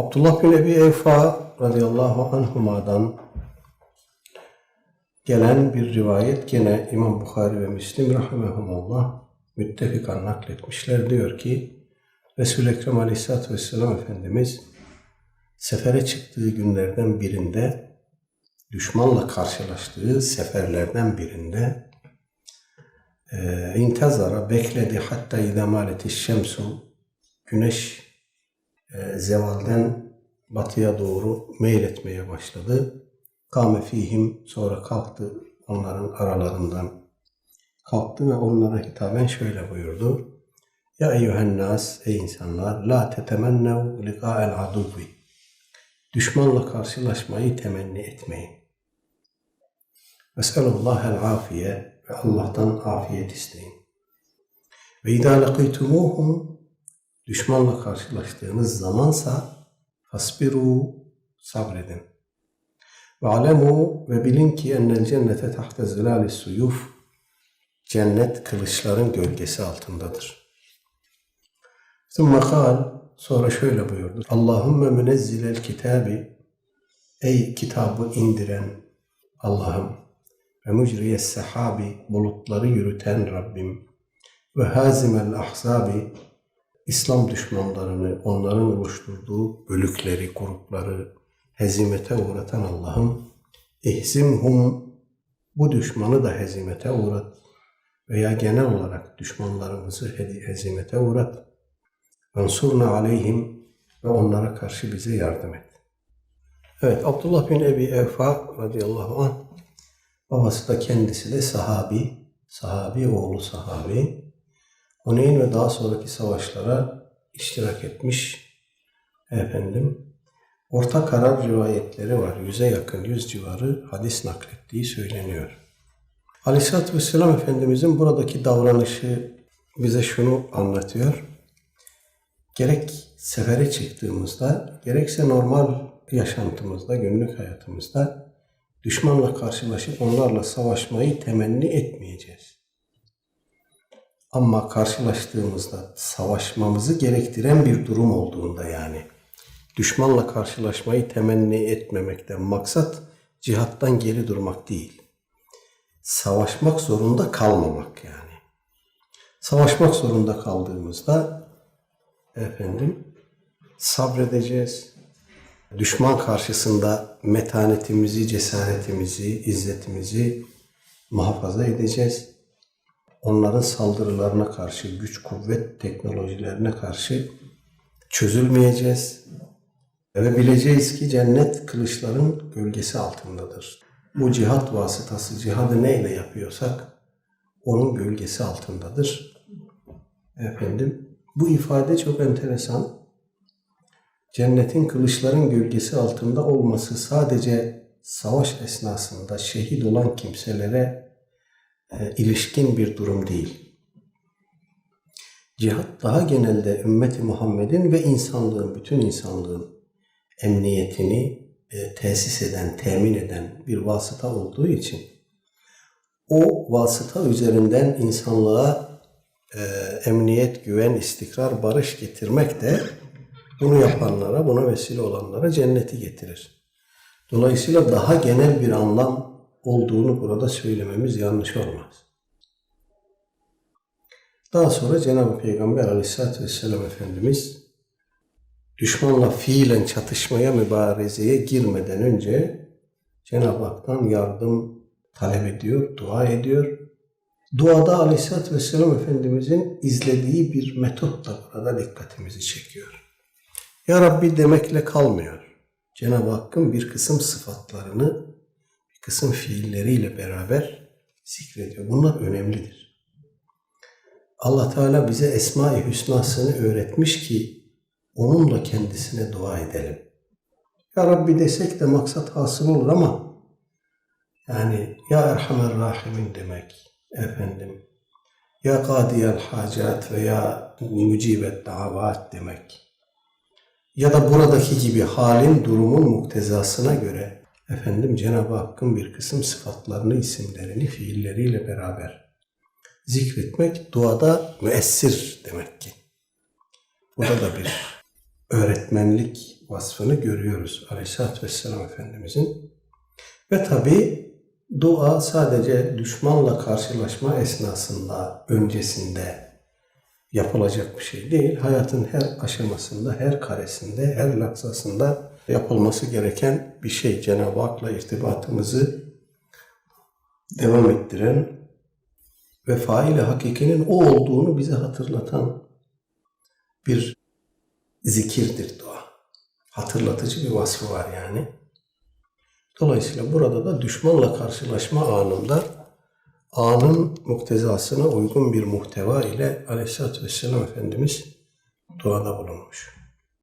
Abdullah bin Ebi Evfa radıyallahu anhuma'dan gelen bir rivayet gene İmam Bukhari ve Müslim rahimahumullah müttefikan nakletmişler. Diyor ki Resul-i Ekrem aleyhissalatü vesselam Efendimiz sefere çıktığı günlerden birinde düşmanla karşılaştığı seferlerden birinde e, intazara bekledi hatta idamaleti şemsu güneş zevalden batıya doğru meyletmeye başladı. Kâme fihim sonra kalktı onların aralarından kalktı ve onlara hitaben şöyle buyurdu. Ya eyyühen ey insanlar la tetemennev liqa'el aduvi düşmanla karşılaşmayı temenni etmeyin. Veselullahel afiye ve Allah'tan afiyet isteyin. Ve idâ lekîtumuhum düşmanla karşılaştığınız zamansa fasbiru sabredin. Ve alemu ve bilin ki ennel cennete tahte zilâlis suyuf cennet kılıçların gölgesi altındadır. Sümme kal sonra şöyle buyurdu. Allahümme münezzilel kitabi ey kitabı indiren Allah'ım ve mucriyes sahabi bulutları yürüten Rabbim ve hazimel ahzabi İslam düşmanlarını, onların oluşturduğu bölükleri, grupları hezimete uğratan Allah'ım, ihzimhum bu düşmanı da hezimete uğrat veya genel olarak düşmanlarımızı he- hezimete uğrat. Vansurna aleyhim ve onlara karşı bize yardım et. Evet, Abdullah bin Ebi Evfa radıyallahu anh, babası da kendisi de sahabi, sahabi oğlu sahabi. Huneyn ve daha sonraki savaşlara iştirak etmiş efendim. Orta karar rivayetleri var. Yüze yakın, yüz civarı hadis naklettiği söyleniyor. Aleyhisselatü Vesselam Efendimizin buradaki davranışı bize şunu anlatıyor. Gerek sefere çıktığımızda, gerekse normal yaşantımızda, günlük hayatımızda düşmanla karşılaşıp onlarla savaşmayı temenni etmeyeceğiz. Ama karşılaştığımızda savaşmamızı gerektiren bir durum olduğunda yani düşmanla karşılaşmayı temenni etmemekten maksat cihattan geri durmak değil. Savaşmak zorunda kalmamak yani. Savaşmak zorunda kaldığımızda efendim sabredeceğiz. Düşman karşısında metanetimizi, cesaretimizi, izzetimizi muhafaza edeceğiz onların saldırılarına karşı, güç kuvvet teknolojilerine karşı çözülmeyeceğiz. Ve bileceğiz ki cennet kılıçların gölgesi altındadır. Bu cihat vasıtası, cihadı neyle yapıyorsak onun gölgesi altındadır. Efendim, bu ifade çok enteresan. Cennetin kılıçların gölgesi altında olması sadece savaş esnasında şehit olan kimselere e, ilişkin bir durum değil. Cihat daha genelde ümmeti Muhammed'in ve insanlığın, bütün insanlığın emniyetini e, tesis eden, temin eden bir vasıta olduğu için o vasıta üzerinden insanlığa e, emniyet, güven, istikrar, barış getirmek de bunu yapanlara, buna vesile olanlara cenneti getirir. Dolayısıyla daha genel bir anlam olduğunu burada söylememiz yanlış olmaz. Daha sonra Cenab-ı Peygamber aleyhissalatü vesselam Efendimiz düşmanla fiilen çatışmaya, mübarezeye girmeden önce Cenab-ı Hak'tan yardım talep ediyor, dua ediyor. Duada aleyhissalatü vesselam Efendimizin izlediği bir metot da burada dikkatimizi çekiyor. Ya Rabbi demekle kalmıyor. Cenab-ı Hakk'ın bir kısım sıfatlarını kısım fiilleriyle beraber zikrediyor. Bunlar önemlidir. Allah Teala bize Esma-i Hüsna'sını öğretmiş ki onunla kendisine dua edelim. Ya Rabbi desek de maksat hasıl olur ama yani Ya Erhamer Rahimin demek efendim Ya Kadiyel Hacat veya Mücibet Davat demek ya da buradaki gibi halin durumun muktezasına göre efendim Cenab-ı Hakk'ın bir kısım sıfatlarını, isimlerini fiilleriyle beraber zikretmek duada müessir demek ki. Burada da bir öğretmenlik vasfını görüyoruz Aleyhisselatü Vesselam Efendimizin. Ve tabi dua sadece düşmanla karşılaşma esnasında, öncesinde yapılacak bir şey değil. Hayatın her aşamasında, her karesinde, her lahzasında yapılması gereken bir şey. Cenab-ı Hak'la irtibatımızı devam ettiren ve faile hakikinin o olduğunu bize hatırlatan bir zikirdir dua. Hatırlatıcı bir vasfı var yani. Dolayısıyla burada da düşmanla karşılaşma anında anın muktezasına uygun bir muhteva ile Aleyhisselatü Vesselam Efendimiz duada bulunmuş.